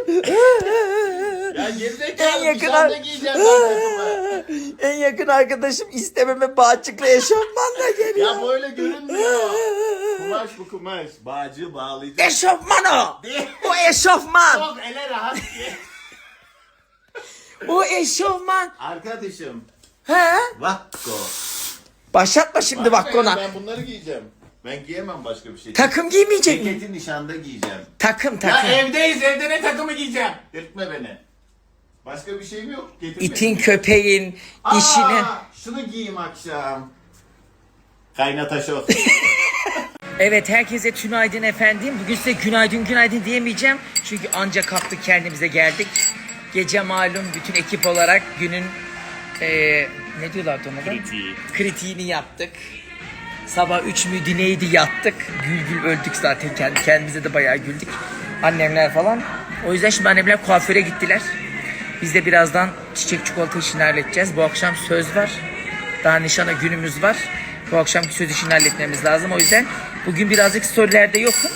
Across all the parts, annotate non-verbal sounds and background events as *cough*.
Arkadaşım. Ya en yakın nişanda ar- giyeceğim ben takımı. *laughs* en yakın arkadaşım istememe bağcıklı eşofmanla geliyor. Ya böyle görünmüyor. Kumaş bu kumaş. Bağcığı bağlayacağım. Eşofman o. O *laughs* eşofman. Çok ele rahat ki. O eşofman. Arkadaşım. He? Vakko. Başlatma şimdi bak kona. Ben bunları giyeceğim. Ben giyemem başka bir şey. Takım giymeyecek mi? Ceketi nişanda giyeceğim. Takım Ya takım. evdeyiz evde ne takımı giyeceğim? Delirtme beni. Başka bir şeyim yok. Getirme. İtin köpeğin Aa, işine. Şunu giyeyim akşam. Kaynata şok. *laughs* Evet herkese tünaydın efendim. Bugün size günaydın günaydın diyemeyeceğim. Çünkü ancak kalktık kendimize geldik. Gece malum bütün ekip olarak günün eee ne diyorlardı ona? Kritiği. Kritiğini yaptık. Sabah 3 müydü neydi yattık. Gül gül öldük zaten kendi kendimize de bayağı güldük. Annemler falan. O yüzden şimdi annemler kuaföre gittiler. Biz de birazdan çiçek çikolata işini halledeceğiz. Bu akşam söz var. Daha nişana günümüz var. Bu akşamki söz işini halletmemiz lazım. O yüzden bugün birazcık storylerde yokum.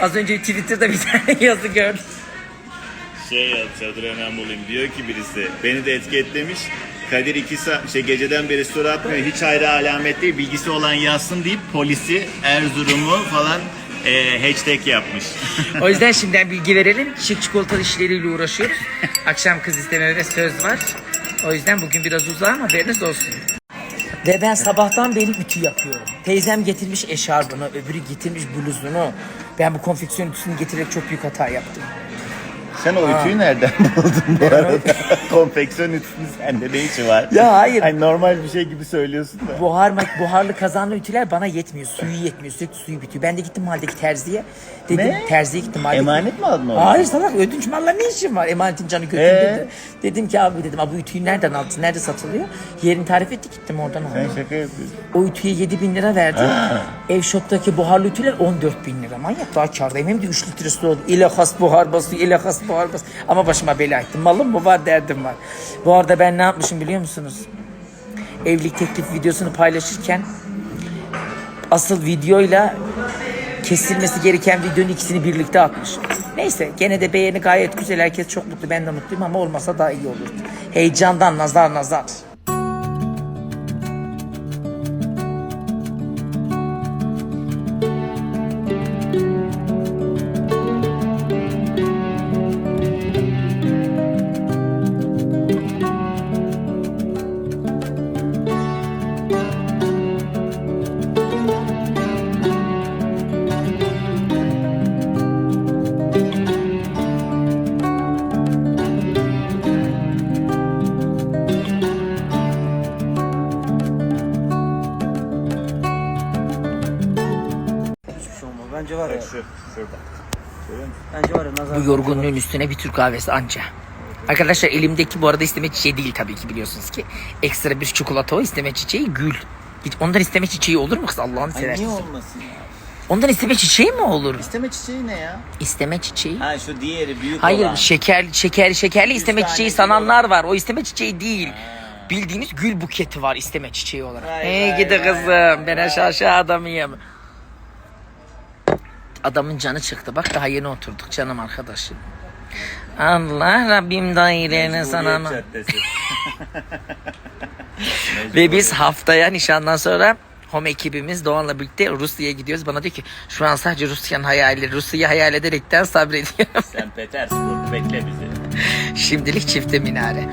Az önce Twitter'da bir *laughs* tane yazı gördüm. Şey yaz çadır önem bulayım diyor ki birisi beni de etiketlemiş. Kadir iki saat şey geceden beri story atmıyor. Hiç ayrı alamet değil. Bilgisi olan yazsın deyip polisi Erzurum'u falan e, hashtag yapmış. O yüzden şimdiden bilgi verelim. Çiçek çikolata işleriyle uğraşıyoruz. Akşam kız istememe söz var. O yüzden bugün biraz uzağım haberiniz olsun. Ve ben sabahtan beri ütü yapıyorum. Teyzem getirmiş eşarbını, öbürü getirmiş bluzunu. Ben bu konfeksiyon ütüsünü getirerek çok büyük hata yaptım. Sen o ütüyü nereden *laughs* buldun bu arada? *laughs* Konfeksiyon ütüsünün sende ne işi var? Ya hayır. Hani normal bir şey gibi söylüyorsun da. Buhar, mak- buharlı kazanlı ütüler bana yetmiyor. Suyu yetmiyor. Sürekli suyu bitiyor. Ben de gittim mahalledeki terziye. Dedim Ne? terziye gittim mahalledeki. Emanet mi aldın orada? Hayır salak ödünç malla ne işin var? Emanetin canı götürdü. Ee? Dedim ki abi dedim abi bu ütüyü nereden aldın? Nerede satılıyor? Yerini tarif etti gittim oradan aldım. Sen şaka yapıyorsun. O ütüye 7 bin lira verdim. Ev shop'taki buharlı ütüler 14 bin lira. Manyak daha kârdayım. Hem de 3 litresi oldu. İle has buhar basıyor, ile has basıyor. Ama başıma bela ettim. Malım mı var, derdim var. Bu arada ben ne yapmışım biliyor musunuz? Evlilik teklif videosunu paylaşırken asıl videoyla kesilmesi gereken videonun ikisini birlikte atmışım. Neyse gene de beğeni gayet güzel. Herkes çok mutlu. Ben de mutluyum ama olmasa daha iyi olurdu. Heyecandan nazar nazar. Bence var ya. Şu, şurada. Bence var ya nazar. Bu yorgunluğun üstüne bir Türk kahvesi anca. Arkadaşlar elimdeki bu arada isteme çiçeği değil tabii ki biliyorsunuz ki. Ekstra bir çikolata o isteme çiçeği gül. Git ondan isteme çiçeği olur mu kız Allah'ını Ay seversen. niye olmasın ya? Ondan isteme çiçeği mi olur? İsteme çiçeği ne ya? İsteme çiçeği. Ha şu diğeri büyük Hayır olan. şeker şekerli şekerli isteme tane çiçeği sananlar var. O isteme çiçeği değil. Bildiğiniz gül buketi var isteme çiçeği olarak. Vay Hey vay gidi vay kızım vay ben aşağı aşağı adamıyım. Adamın canı çıktı bak daha yeni oturduk canım arkadaşım. Allah Rabbim daireni sana. *laughs* Ve biz haftaya nişandan sonra home ekibimiz Doğan'la birlikte Rusya'ya gidiyoruz. Bana diyor ki şu an sadece Rusya'nın hayali, Rusya'yı hayal ederekten sabrediyorum. Sen Petersburg bekle bizi. *laughs* Şimdilik çifte minare.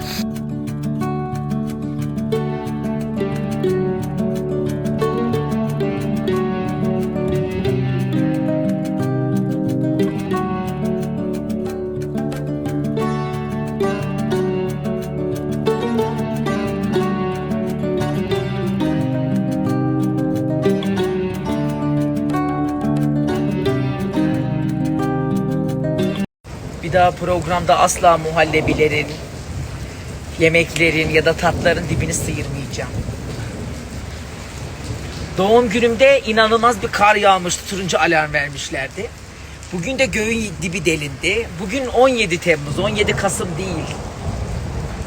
Bir daha programda asla muhallebilerin, yemeklerin ya da tatların dibini sıyırmayacağım. Doğum günümde inanılmaz bir kar yağmıştı. Turuncu alarm vermişlerdi. Bugün de göğün dibi delindi. Bugün 17 Temmuz, 17 Kasım değil.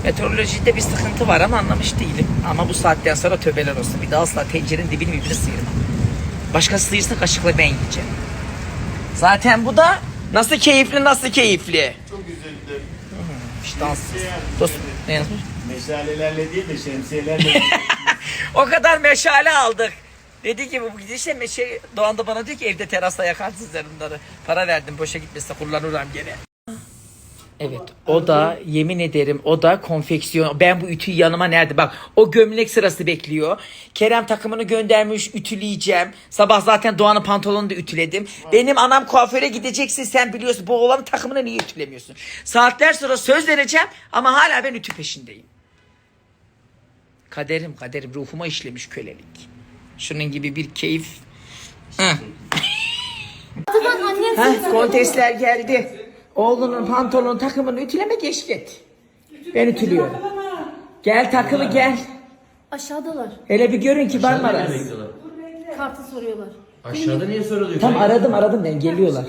Meteorolojide bir sıkıntı var ama anlamış değilim. Ama bu saatten sonra töbeler olsun. Bir daha asla tencerenin dibini birbirine sıyırmam. Başkası sıyırsa kaşıkla ben yiyeceğim. Zaten bu da Nasıl keyifli nasıl keyifli? Çok. İştansız. Şey yazmış, Dost ne yazmış? Meşalelerle değil de şemsiyelerle. *laughs* O kadar meşale aldık. Dedi ki bu gidişle meşe Doğan da bana diyor ki evde terasta yakarsın sen bunları. Para verdim boşa gitmese kullanırım gene. Evet o da yemin ederim o da konfeksiyon. Ben bu ütüyü yanıma nerede bak o gömlek sırası bekliyor. Kerem takımını göndermiş ütüleyeceğim. Sabah zaten Doğan'ın pantolonunu da ütüledim. Benim anam kuaföre gideceksin sen biliyorsun bu oğlanın takımını niye ütülemiyorsun? Saatler sonra söz vereceğim ama hala ben ütü peşindeyim. Kaderim kaderim ruhuma işlemiş kölelik. Şunun gibi bir keyif. Hı. Heh, kontesler geldi. Oğlunun pantolon takımını ütüleme geç git. Ben ütülüyorum. Gel takılı gel. Aşağıdalar. Hele bir görün ki var mı arası? Kartı soruyorlar. Aşağıda niye soruluyor? Tam aradım aradım ben geliyorlar.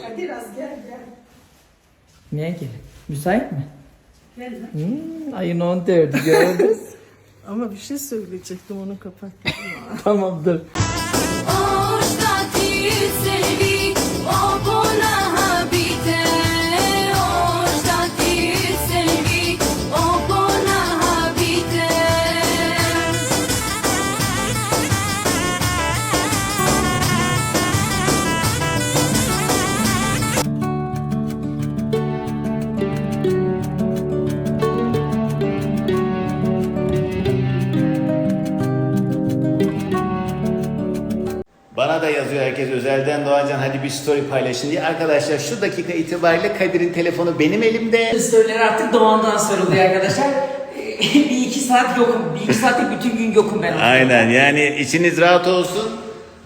Niye gel? Müsait mi? Hmm, ayın 14'ü gördünüz. *laughs* Ama bir şey söyleyecektim onu kapat. *laughs* Tamamdır. Oștati selvi, o herkes özelden Doğancan hadi bir story paylaşın diye. Arkadaşlar şu dakika itibariyle Kadir'in telefonu benim elimde. Storyler artık Doğan'dan soruluyor arkadaşlar. *laughs* Bir iki saat yokum. Bir iki saatlik bütün gün yokum ben. Aynen yani içiniz rahat olsun.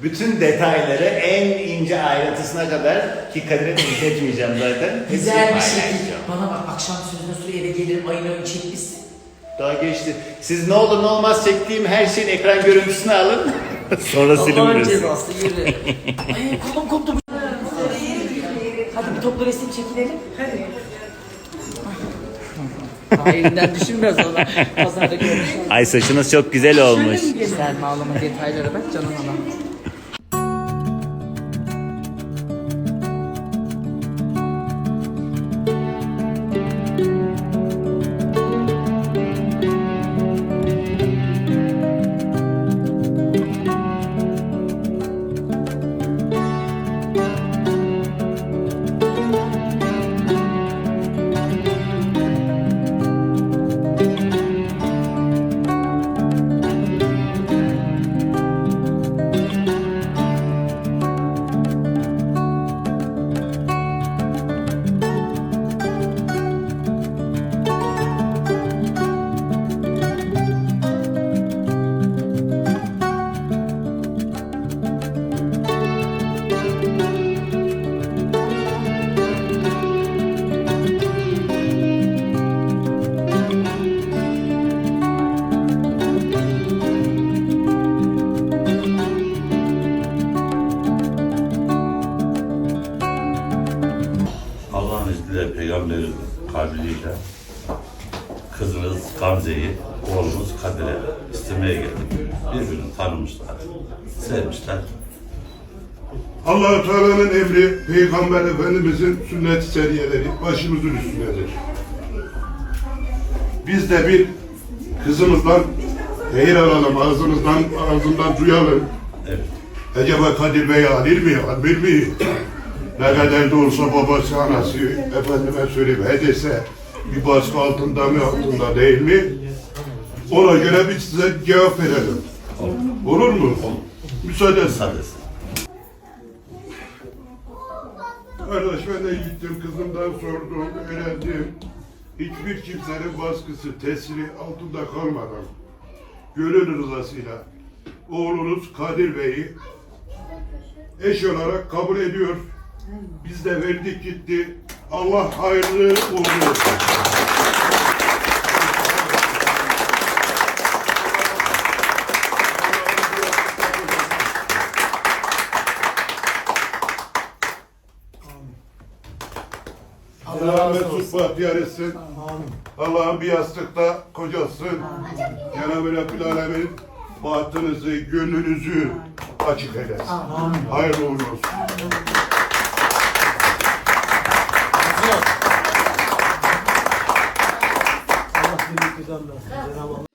Bütün detayları en ince ayrıntısına kadar ki Kadir'e de izletmeyeceğim zaten. Güzel bir şey. Bana bak akşam sözüne sonra eve gelirim ayın ayın çekmişsin. Daha geçti. Siz ne olur ne olmaz çektiğim her şeyin ekran görüntüsünü alın. *laughs* Sonra Allah'ın cezası yürü. *laughs* Ay kolum koptu. Hadi bir toplu resim çekilelim. Hadi. Elinden düşünmez ona. Pazarda görmüş. Ay saçınız çok güzel olmuş. Selma ağlama detaylara bak canım anam. Kabiliyle kızınız Gamze'yi, oğlunuz Kadir'e istemeye geldik. Birbirini tanımışlar, sevmişler. allah Teala'nın emri, Peygamber Efendimizin sünnet seriyeleri başımızın üstündedir. Biz de bir kızımızdan hayır alalım, ağzımızdan, ağzından duyalım. Evet. Acaba Kadir Bey adil mi, adil mi? Ne kadar da olsa babası, anası, efendime söyleyeyim, hedese bir baskı altında mı, altında değil mi? Ona göre biz size cevap verelim. Olur mu? Müsaade. Sadece. Kardeş ben de gittim kızımdan sordum, öğrendim. Hiçbir kimsenin baskısı, tesiri altında kalmadan gönül rızasıyla oğlunuz Kadir Bey'i eş olarak kabul ediyor. Biz de verdik gitti. Allah hayırlı uğurlu olsun. Mesut bahtiyar etsin. Allah'ın bir yastıkta kocasın. Cenab-ı Rabbül Alemin bahtınızı, gönlünüzü açık eylesin. Hayırlı uğurlu olsun. Şimdi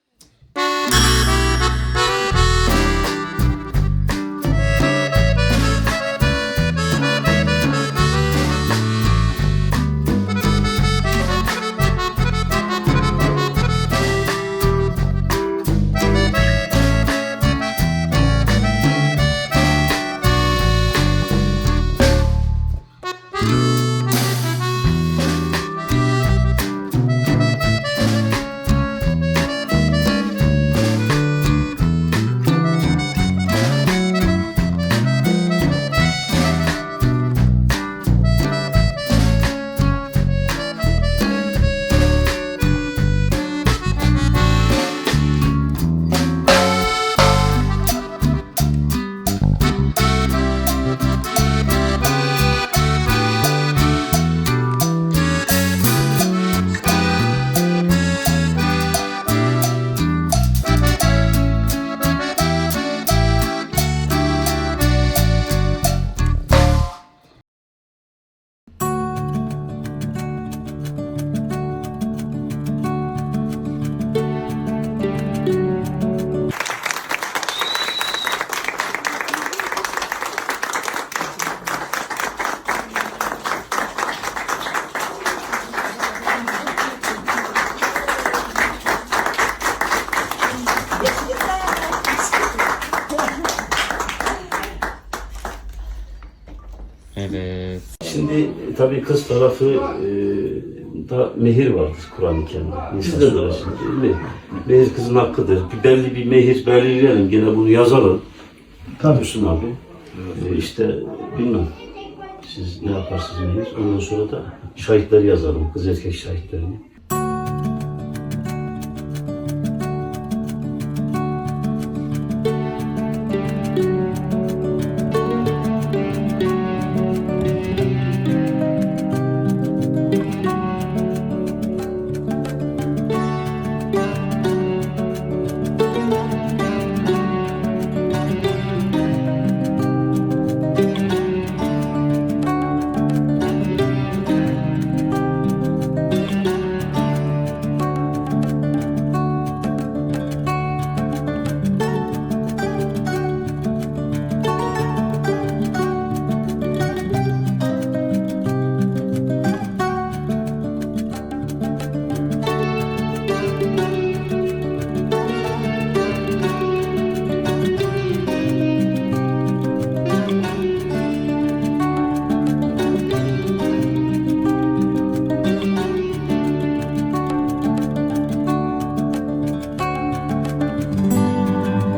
tabii kız tarafı e, da mehir vardır Kur'an-ı Kerim'de. Sizde de var şimdi. Me- Mehir kızın hakkıdır. Bir belli bir mehir belirleyelim. Gene bunu yazalım. Tabii. Müslüm abi. E, işte bilmem. Siz ne yaparsınız mehir? Ondan sonra da şahitleri yazalım. Kız erkek şahitlerini.